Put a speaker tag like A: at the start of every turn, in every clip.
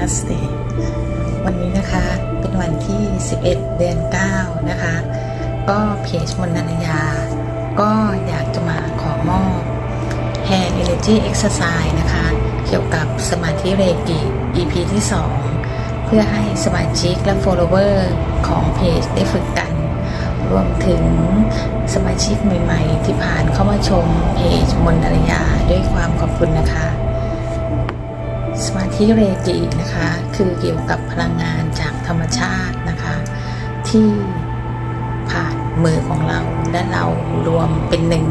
A: มาสเตวันนี้นะคะเป็นวันที่ 11 เดือน 9 นะคะ ก็เพจมนันยา ก็อยากจะมาขอมอบ Hair Energy Exercise นะคะ เกี่ยวกับสมาธิเรกิ EP ที่ 2 เพื่อให้สมาชิกและ follower ของเพจได้ฝึกกัน รวมถึงสมาชิกใหม่ ๆ ที่ผ่านเข้ามาชมเพจมนันยาด้วยความขอบคุณนะคะ สมาธิเรจินะคะ คือเกี่ยวกับพลังงานจากธรรมชาตินะคะ ที่ผ่านมือของเราและเรารวมเป็นหนึ่ง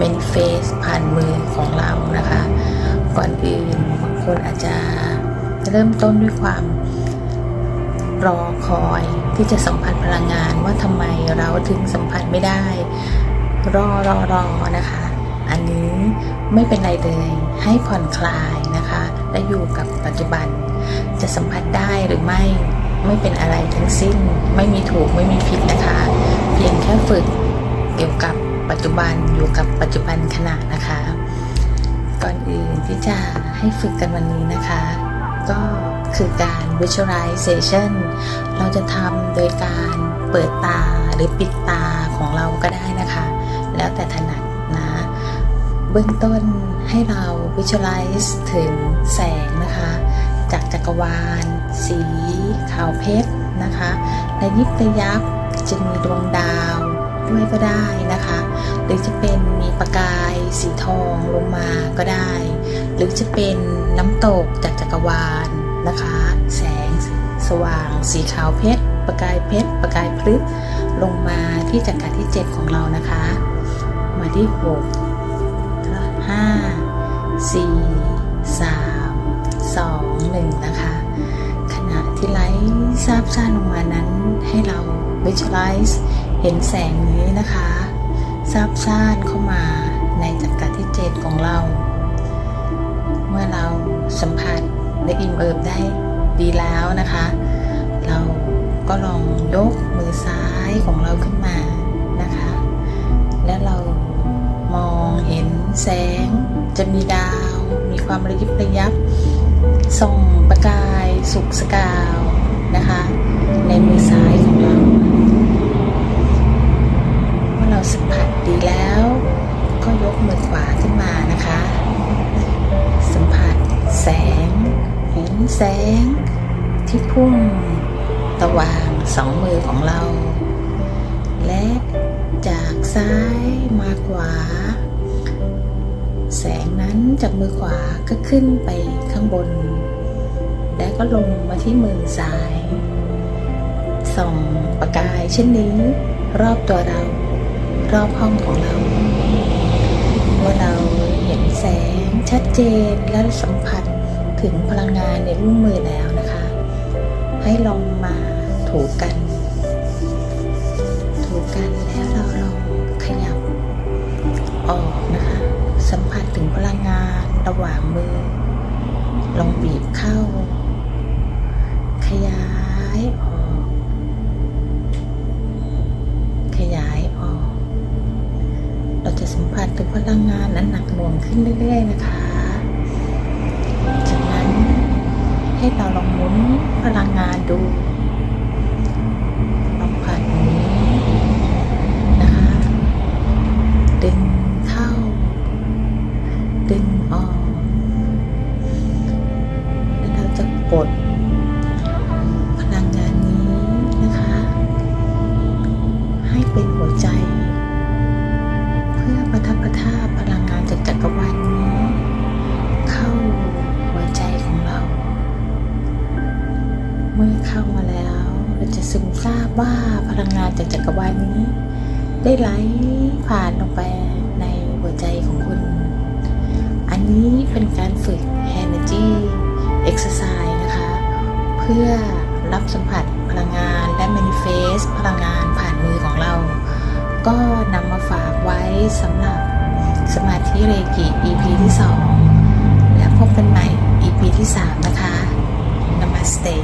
A: manifest ผ่านมือของเรานะคะ ก่อนอื่นบางคนอาจจะเริ่มต้นด้วยความรอคอยที่จะสัมผัสพลังงานว่าทำไมเราถึงสัมผัสไม่ได้ รอรอรอนะคะ อันนี้ไม่เป็นไรเลยให้ผ่อนคลายนะคะ และอยู่กับปัจจุบัน จะสัมผัสได้หรือไม่ไม่เป็นอะไรทั้งสิ้น ไม่มีถูกไม่มีผิดนะคะ เพียงแค่ฝึกเกี่ยวกับปัจจุบันอยู่กับปัจจุบันขณะนะคะ ก่อนอื่นที่จะให้ฝึกกันวันนี้นะคะ ก็คือการ visualization เราจะทำโดยการเปิดตาหรือปิดตาของเราก็ได้นะคะ แล้วแต่ถนัด บื้องต้นให้เรา visualize ถึงแสงนะคะ จากจักรวาล สีขาวเพชรนะคะและยิบระยับจะมีดวงดาวด้วยก็ได้นะคะ หรือจะเป็นมีประกายสีทองลงมาก็ได้ หรือจะเป็นน้ำตกจากจักรวาลนะคะ แสงสว่างสีขาวเพชร ประกายเพชร ประกายพลึกลงมาที่จักรที่ 7 ของเรานะคะ มาที่ 6 ห้าสี่สามสองหนึ่งนะคะ ขณะที่ไลท์ซาบซ่านลงมานั้นให้เรา visualize เห็นแสงนี้นะคะซาบซ่านเข้ามาในจักรที่เจ็ดของเรา เมื่อเราสัมผัสและอิ่มเอิบได้ดีแล้วนะคะ เราก็ลองยกมือซ้ายของเราขึ้นมานะคะ และเรามองเห็นแสง จะมีดาว มีความระยิบระยับ ส่องประกายสุกสกาวนะคะ ในมือซ้ายของเราเมื่อเราสัมผัสดีแล้ว ก็ยกมือขวาขึ้นมานะคะ สัมผัสแสง เห็นแสงที่พุ่งตะวางสองมือของเรา และจากซ้ายมาขวา แสงนั้นจากมือขวาก็ขึ้นไปข้างบน และก็ลงมาที่มือซ้าย ส่องประกายเช่นนี้ รอบตัวเรา รอบห้องของเราเมื่อเราเห็นแสงชัดเจนและสัมผัสถึงพลังงานในรูปมือแล้วนะคะ ให้ลองมาถูกัน ถูกันแล้วเราลองขยับออกนะคะ ระหว่างมือ ลองบีบเข้า ขยายออก ขยายออก เราจะสัมผัสถึงพลังงานนั้นหนักหน่วงขึ้นเรื่อยๆนะคะ ว่าพลังงานจากจักรวาลนี้ ได้ไหลผ่านลงไปในหัวใจของคุณ อันนี้เป็นการฝึก Energy Exercise นะคะ เพื่อรับสัมผัสพลังงานและ manifest พลังงานผ่านมือของเรา ก็นำมาฝากไว้สำหรับสมาธิเรกิ EP ที่ 2 และพบกันใหม่ EP ที่ 3 นะคะ Namaste